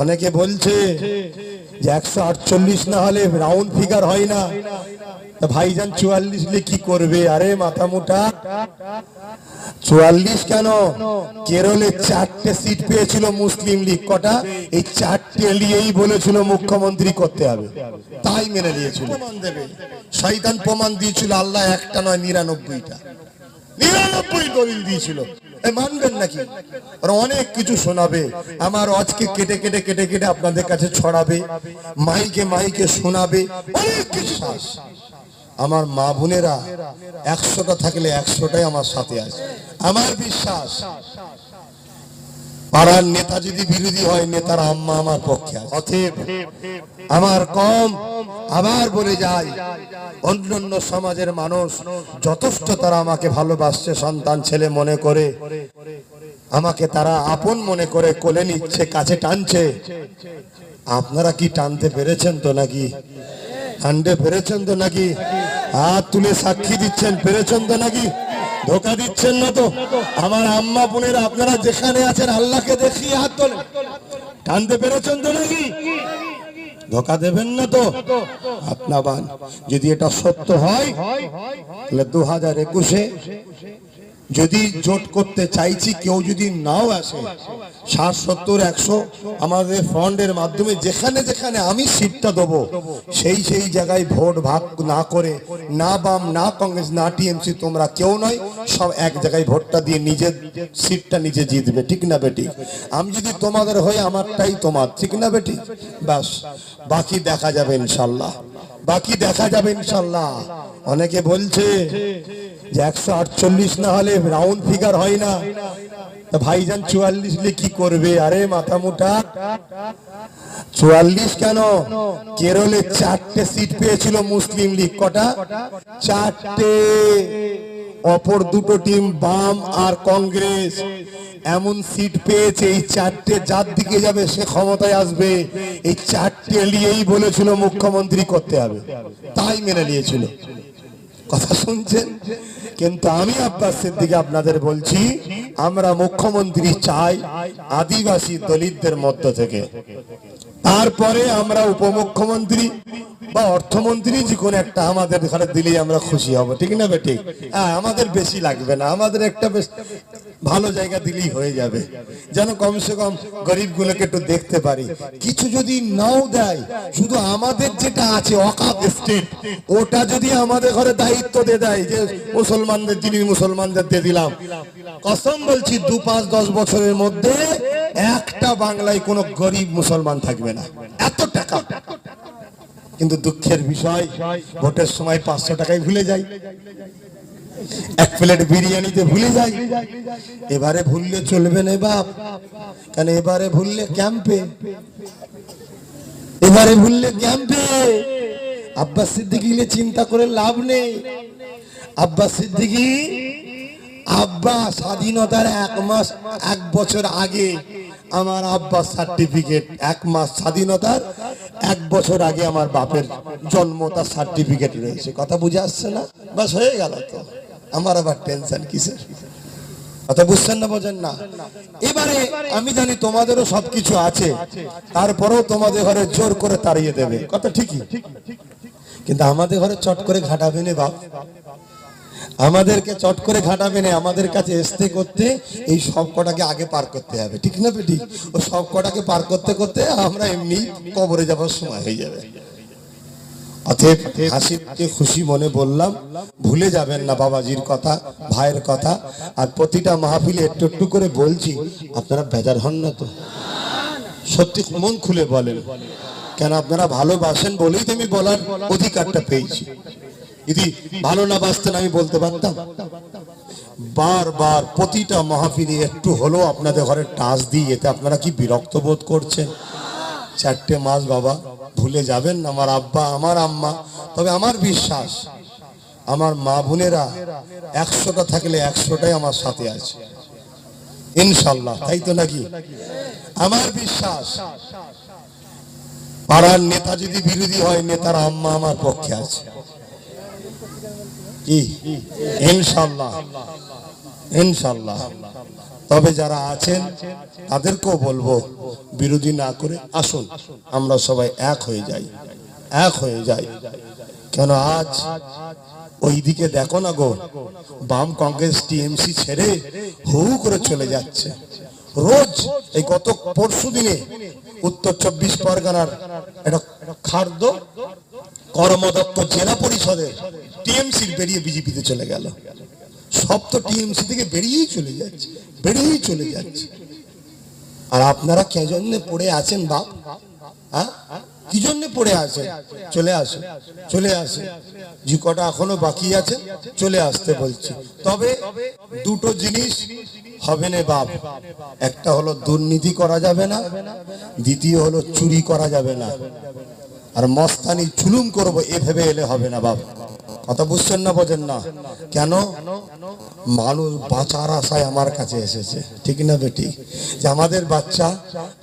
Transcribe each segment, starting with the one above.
অনেকে বলছে যে একশো আটচল্লিশ না হলে রাউন্ড ফিগার হয় না। তা ভাইজান চুয়াল্লিশ হলে কি করবে? আরে মাথা মোটা। চুয়াল্লিশ কেন? কেরলে চারটে সিট পেয়েছিল মুসলিম লীগ কটা? এই চারটে নিয়েই বলেছিল মুখ্যমন্ত্রী করতে হবে। তাই মেনে নিয়েছিল। শয়তান প্রমাণ দিয়েছিল আল্লাহ একটা নয় নিরানব্বইটা। নিরানব্বই দলিল দিয়েছিল। মানবেন নাকি? ওরা অনেক কিছু শোনাবে। আমার আজকে কেটে কেটে কেটে কেটে আপনাদের কাছে ছড়াবে, মাইকে মাইকে শোনাবে। অনেক কিছু আমার মা বোনেরা, একশোটা থাকলে একশোটাই আমার সাথে আছে। আমার বিশ্বাস, পাড়ার নেতা যদি বিরোধী হয়, নেতার আম্মা আমার পক্ষে আছে। আমার কম আবার বলে যায় অন্যান্য সমাজের মানুষ যথেষ্ট তারা আমাকে ভালোবাসছে, সন্তান, ছেলে মনে করে। আমাকে তারা আপন মনে করে কোলে নিচ্ছে, কাছে টানছে। আপনারা কি টানতে পেরেছেন তো নাকি? টানতে পেরেছেন তো নাকি? হাত তুলে সাক্ষী দিচ্ছেন, পেরেছেন তো নাকি? ধোকা দিচ্ছেন না তো? আমার আম্মা, বোনেরা, আপনারা যেখানে আছেন, আল্লাহকে দেখিয়ে হাত তোলেন। টানতে পেরেছেন তো নাকি? ধোকা দেবেন না তো? আপনার যদি এটা সত্য হয় তাহলে দু হাজার একুশে যদি জোট করতে চাইছি, কেউ যদি নাও আসে, ষাট, সত্তর, একশো, আমাদের ফন্ডের মাধ্যমে যেখানে যেখানে আমি সিটটা দেবো, সেই সেই জায়গায় ভোট ভাগ না করে, না বাম, না কংগ্রেস, না টিএমসি, তোমরা কেউ নয়, সব এক জায়গায় ভোটটা দিয়ে নিজের সিটটা নিজে জিতবে, ঠিক না বেটি? আমি যদি তোমাদের হয়ে আমারটাই তোমার, ঠিক না বেটি? ব্যাস, বাকি দেখা যাবে ইনশাল্লাহ, বাকি দেখা যাবে ইনশাল্লাহ। অনেকে বলছে যে একশো আটচল্লিশ না হলে রাউন্ড ফিগার হয় না। ভাইজান চুয়াল্লিশ হলে কি করবে? আরে মাথা মোটা। চুয়াল্লিশ কেন? কেরলে চারটে সিট পেয়েছিল মুসলিম লীগ কটা? চারটে। অপর দুটো টিম বাম আর কংগ্রেস। এমন সিট পেয়েছে, এই চারটে যার দিকে যাবে সে ক্ষমতায় আসবে। এই চারটে নিয়েই বলেছিল মুখ্যমন্ত্রী করতে হবে। তাই মেনে নিয়েছিল। কথা শুনছেন? কিন্তু আমি আব্বাস সিদ্দিকে আপনাদের বলছি, আমরা মুখ্যমন্ত্রী চাই আদিবাসী দলিতদের মধ্য থেকে। তারপরে আমরা উপমুখ্যমন্ত্রী বা অর্থমন্ত্রী যে কোনো একটা আমাদের ঘরে দিলেই আমরা খুশি হব, ঠিক না বেটি হ্যাঁ আমাদের বেশি লাগবে না, আমাদের একটা বেশ ভালো জায়গা দিলেই হয়ে যাবে। যেন কমসে কম গরিবগুলোকে একটু দেখতে পারি। কিছু যদি নাও দেয়, শুধু আমাদের যেটা আছে, অকাপ স্টেট, ওটা যদি আমাদের ঘরে দায়িত্ব দিয়ে দেয়, যে মুসলমানদের, যিনি মুসলমানদের দিয়ে দিলাম। কসম বলছি, দু পাঁচ দশ বছরের মধ্যে একটা বাংলায় কোনো গরিব মুসলমান থাকবে না। এত টাকা। কিন্তু দুঃখের বিষয়, ভোটের সময় পাঁচশো টাকায় ভুলে যাই। এক প্লেট বিরিয়ানিতে ভুলে যাই। এবারে ভুললে চলবে না বাপ কেন এবারে ভুললে ক্যাম্পে? এবারে ভুললে ক্যাম্পে? আব্বাস সিদ্দিকি চিন্তা করে লাভ নেই। আব্বাস সিদ্দিকি আব্বা, স্বাধীনতার এক মাস, এক বছর আগে আমার আব্বার সার্টিফিকেট এক মাস স্বাধীনতার, এক বছর আগে আমার বাপের জন্ম, তার সার্টিফিকেট রয়েছে। কথা বুঝে আসছে না? বাস হয়ে গেল তো। আমার আবার টেনশন কিসের? কথা বুঝছেন না, বোঝেন না? এবারে আমি জানি তোমাদেরও সবকিছু আছে, তারপরেও তোমাদের ঘরে জোর করে তাড়িয়ে দেবে। কথা ঠিকই। কিন্তু আমাদের ঘরে চট করে ঘাটাবে না বাপ আমাদেরকে চট করে ঘাটাবে না আমাদের কাছে আসতে করতে এই সব কটাকে আগে পার করতে হবে। ঠিক না বেটি? ও সব কটাকে পার করতে করতে আমরা এমনি কবরে যাবার সময় হয়ে যাবে। অতএব খুশি মনে বললাম, ভুলে যাবেন না বাবাজির কথা, ভাইয়ের কথা। আর প্রতিটা মাহফিলে একটু একটু করে বলছি, আপনারা বেজার হন না তো। সত্যি মন খুলে বলেন। কেন আপনারা ভালোবাসেন বলেই তো আমি বলার অধিকারটা পেয়েছি। যদি ভালো না বাসতেন আমি বলতে পারতাম। বারবার প্রতিটা মাহফিলে একটু হলেও আপনাদের ঘরে টাচ দিই, এতে আপনারা কি বিরক্ত বোধ করছেন? চারটে মাস বাবা, ভুলে যাবেন না আমার আব্বা, আমার আম্মা। তবে আমার বিশ্বাস, আমার মা বোনেরা একশোটা থাকলে একশোটাই আমার সাথে আছে। ইনশাল্লাহ তাই তো নাকি? আমার বিশ্বাস, পাড়ার নেতা যদি বিরোধী হয়, নেতার আম্মা আমার পক্ষে আছে। কি? ইনশাল্লাহ। ইনশাল্লাহ। তবে যারা আছেন, তাদেরকেও বলব, বিরোধী না করে আসুন। আমরা সবাই এক হয়ে যাই। এক হয়ে যাই। কেন আজ? ওইদিকে দেখো না গো, বাম কংগ্রেস টিএমসি ছেড়ে হু করে চলে যাচ্ছে। রোজ, এই গত পরশু দিনে উত্তর চব্বিশ পরগনার একটা খাদ্য কর্মদত্ত জেলা পরিষদের টিএমসির বেরিয়ে বিজেপিতে চলে গেল। সব তো টিএমসি থেকে বেরিয়েই চলে যাচ্ছে, বেরিয়েই চলে যাচ্ছে। আর আপনারা কে জন্য পড়ে আছেন বাপ? হ্যাঁ? কি জন্য পড়ে আছে চলে আসে চলে আসে যে কটা এখনও বাকি আছে, চলে আসতে বলছি। তবে দুটো জিনিস হবে না বাপ। একটা হলো দুর্নীতি করা যাবে না, দ্বিতীয় হলো চুরি করা যাবে না। আর মস্তানি চুলুম করব, এ ভেবে এলে হবে না বাপ। কথা বুঝছেন না বোঝেন না। কেন? মানুষ বাঁচার আশায় আমার কাছে এসেছে। ঠিক না বেটি? যে আমাদের বাচ্চা,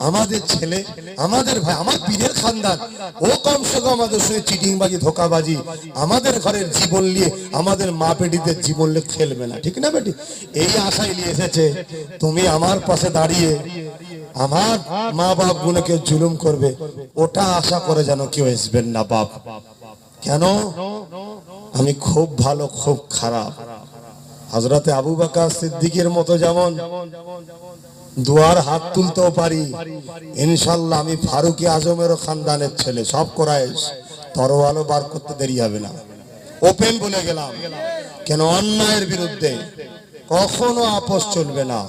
আমাদের ছেলে, আমাদের ভাই, আমার পীরের খানদান, ও কমসে কম আমাদের সঙ্গে চিটিংবাজি, ধোকাবাজি, আমাদের ঘরের জীবন নিয়ে আমাদের মা পেটিদের জীবন নিয়ে খেলবে না। ঠিক না বেটি? এই আশায় নিয়ে এসেছে, তুমি আমার পাশে দাঁড়িয়ে আমার মা বাপ গুলোকে জুলুম করবে। ওটা আশা করে যেন কেউ আসবেন না, বাপ। কেন? আমি খুব ভালো, খুব খারাপ। হজরতে আবু বাকা সিদ্দিকের মতো যেমন দুয়ার হাত তুলতেও পারি ইনশাল্লাহ আমি ফারুকি আজমেরও খানদানের ছেলে, সব করায়েস তরোয়ালও বার করতে দেরি হবে না। ওপেন বলে গেলাম। কেন অন্যায়ের বিরুদ্ধে? কখনো আপোষ চলবে না।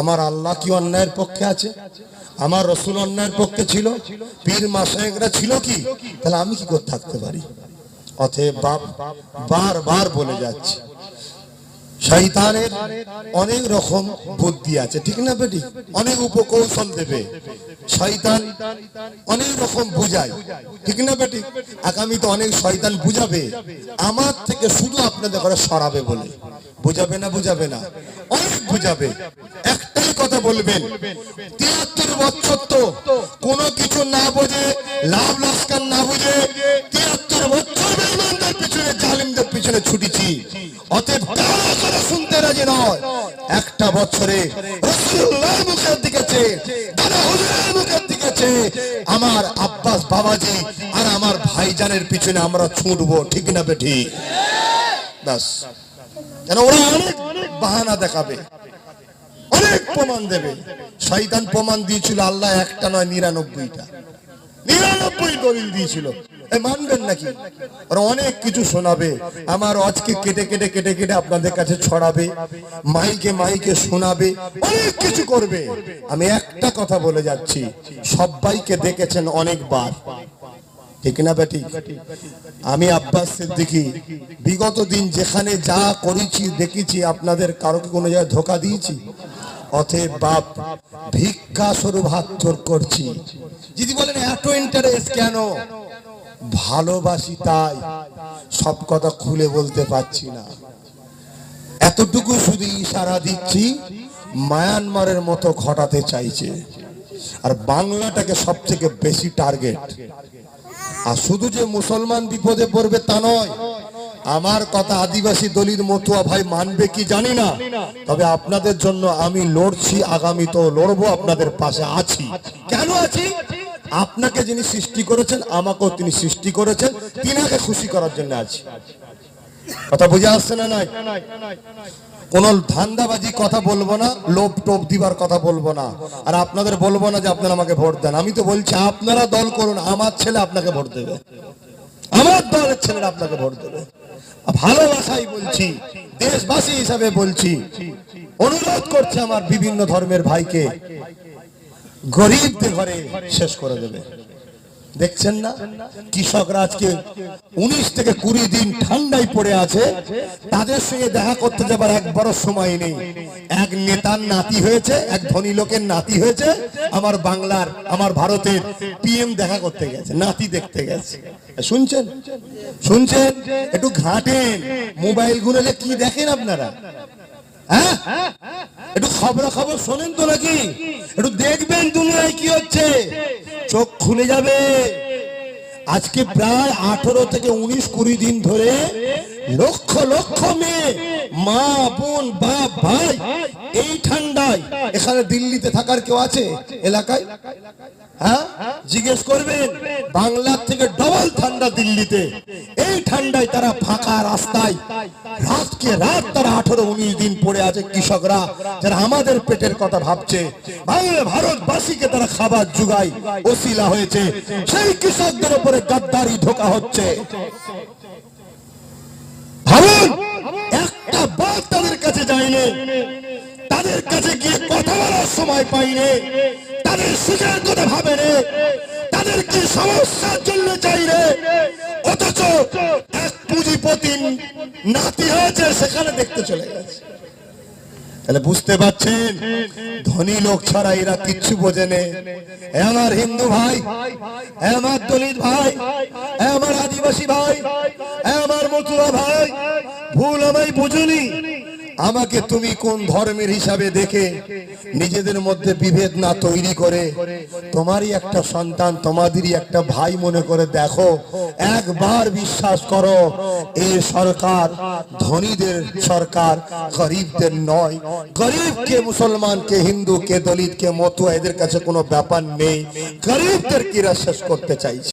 আমার আল্লাহ কি অন্যায়ের পক্ষে আছে? আমার রসুল অন্যায়ের পক্ষে ছিল? পীর মাসায়করা ছিল কি? তাহলে আমি কি করে থাকতে পারি? অতএব বাপ বারবার বলে যাচ্ছি। শয়তানের অনেক রকম বুদ্ধি আছে, ঠিক না বেটি? অনেক উপকৌশল দেবে। শয়তান অনেক রকম বুঝায়, ঠিক না বেটি? আগামী তো অনেক শয়তান বুঝাবে, আমার থেকে শুধু আপনাদের ঘরে সরাবে বলে। বুঝাবে না বুঝাবে না? অনেক বুঝাবে। একটাই কথা বলবেন, তিয়াত্তর বছর তো কোনো কিছু না বোঝে লাভ লাস্কার না বুঝে পিছনে, জালিমদের পিছনে অতএব তারা শুনতে রাজি নয়। একটা বছরে মুখের দাদা হুজুরের মুখের আমার আব্বাস বাবাজি আর আমার ভাইজানের পিছনে আমরা ছুটবো, ঠিক না বেঠি ব্যাস। কেন ওরা অনেক বাহানা দেখাবে, অনেক প্রমাণ দেবে। শয়তান প্রমাণ দিয়েছিল, আল্লাহ একটা নয়, নিরানব্বইটা। নিরানব্বই দলিল দিয়েছিল। মানবেন নাকি? ওরা অনেক কিছু শোনাবে। আমার আজকে কেটে কেটে কেটে কেটে আপনাদের কাছে ছড়াবে, মাইকে মাইকে শোনাবে, অনেক কিছু করবে। আমি একটা কথা বলে যাচ্ছি, সবাইকে দেখেছেন অনেকবার। ঠিক না বেটি? আমি আব্বাস সিদ্দিকী, বিগত দিন যেখানে যা করেছি, দেখেছি, আপনাদের কারোকে কোনো জায়গায় ধোকা দিয়েছি? অতএব বাপ, ভিক্ষা স্বরূপ হাত করছি। যদি বলেন এত ইন্টারেস্ট কেন? ভালোবাসি তাই সব কথা খুলে বলতে পারছি না। এতটুকু শুধু ইশারা দিচ্ছি, মায়ানমারের মতো ঘটাতে চাইছে। আর বাংলাটাকে সব থেকে বেশি টার্গেট আর শুধু যে মুসলমান বিপদে পড়বে তা নয়, আমার কথা আদিবাসী দলির মতুয়া ভাই মানবে কি জানি না। তবে আপনাদের জন্য আমি লড়ছি আগামী তো লড়বো, আপনাদের পাশে আছি। কেন আছি? আপনাকে যিনি সৃষ্টি করেছেন, আমাকেও তিনি সৃষ্টি করেছেন, তিনাকে খুশি করার জন্য আছি। কথা বুঝে আসছে না নাই? কোন ধান্দাবাজি কথা বলব না, লোভ টোপ দিবার কথা বলব না। আর আপনাদের বলব না যে আপনারা আমাকে ভোট দেন। আমি তো বলছি, আপনারা দল করুন, আমার ছেলে আপনাকে ভোট দেবে। আমার দলের ছেলেরা আপনাকে ভোট দেবে। ভালোবাসাই বলছি, দেশবাসী হিসাবে বলছি, অনুরোধ করছে আমার বিভিন্ন ধর্মের ভাইকে গরিবদের ঘরে শেষ করে দেবে। দেখছেন না? কৃষকরা আজকে উনিশ থেকে কুড়ি দিন ঠান্ডায় পড়ে আছে। তাদের সঙ্গে দেখা করতে যাবার একবারও সময় নেই। এক নেতার নাতি হয়েছে, এক ধনী লোকের নাতি হয়েছে। আমার বাংলার, আমার ভারতের পিএম দেখা করতে গেছে, নাতি দেখতে গেছে। শুনছেন? শুনছেন? একটু ঘাটেন। মোবাইল গুলোলে কি দেখেন আপনারা? হ্যাঁ? একটু খবর খবর শোনেন তো নাকি? একটু দেখবেন দুনিয়ায় কি হচ্ছে। চোখ খুলে যাবে। আজকে প্রায় আঠারো থেকে উনিশ কুড়ি দিন ধরে লক্ষ লক্ষ মেয়ে, মা, বোন, বাপ, ভাই, এই ঠান্ডায়। এখানে দিল্লিতে থাকার কেউ আছে? এলাকায়? হ্যাঁ? জিজ্ঞেস করবেন, বাংলার থেকে ডবল ঠান্ডা দিল্লিতে। এই ঠান্ডায় তারা ফাঁকা রাস্তায়, রাতকে রাত তারা আঠারো উনিশ দিন পড়ে আছে কৃষকরা, যারা আমাদের পেটের কথা ভাবছে। বাংলা ভারতবাসীকে তারা খাবার জুগায় ওসিলা হয়েছে। সেই কৃষকদের উপরে গাদ্দারি ঢোকা হচ্ছে। ভাবুন, একটা বার তাদের কাছে যায়নি। তাদের কাছে গিয়ে কথা বলার সময় পাইনি। তাদের সুখের কথা ভাবে রে তাদের সমস্যার জন্য চাই রে অথচ এক পুঁজিপতি নাতি হয়েছে, সেখানে দেখতে চলে গেছে। তাহলে বুঝতে পারছেন? ধনী লোক ছাড়া এরা কিচ্ছু বোঝে নে। আমার হিন্দু ভাই আমার দলিত ভাই আমার আদিবাসী ভাই আমার মতুয়া ভাই। ভুল আমায় বুঝুনি। আমাকে তুমি কোন ধর্মের হিসাবে দেখে নিজেদের মধ্যে বিভেদ না তৈরি করে? তোমারই একটা সন্তান, তোমাদেরই একটা ভাই মনে করে দেখো। একবার বিশ্বাস করো এই সরকার ধনীদের সরকার, গরিবদের নয়। গরিবকে, মুসলমানকে, হিন্দুকে, দলিতকে, মতুয়া, এদের কাছে কোনো ব্যাপার নেই। গরিবদের কিরা শেষ করতে চাইছে।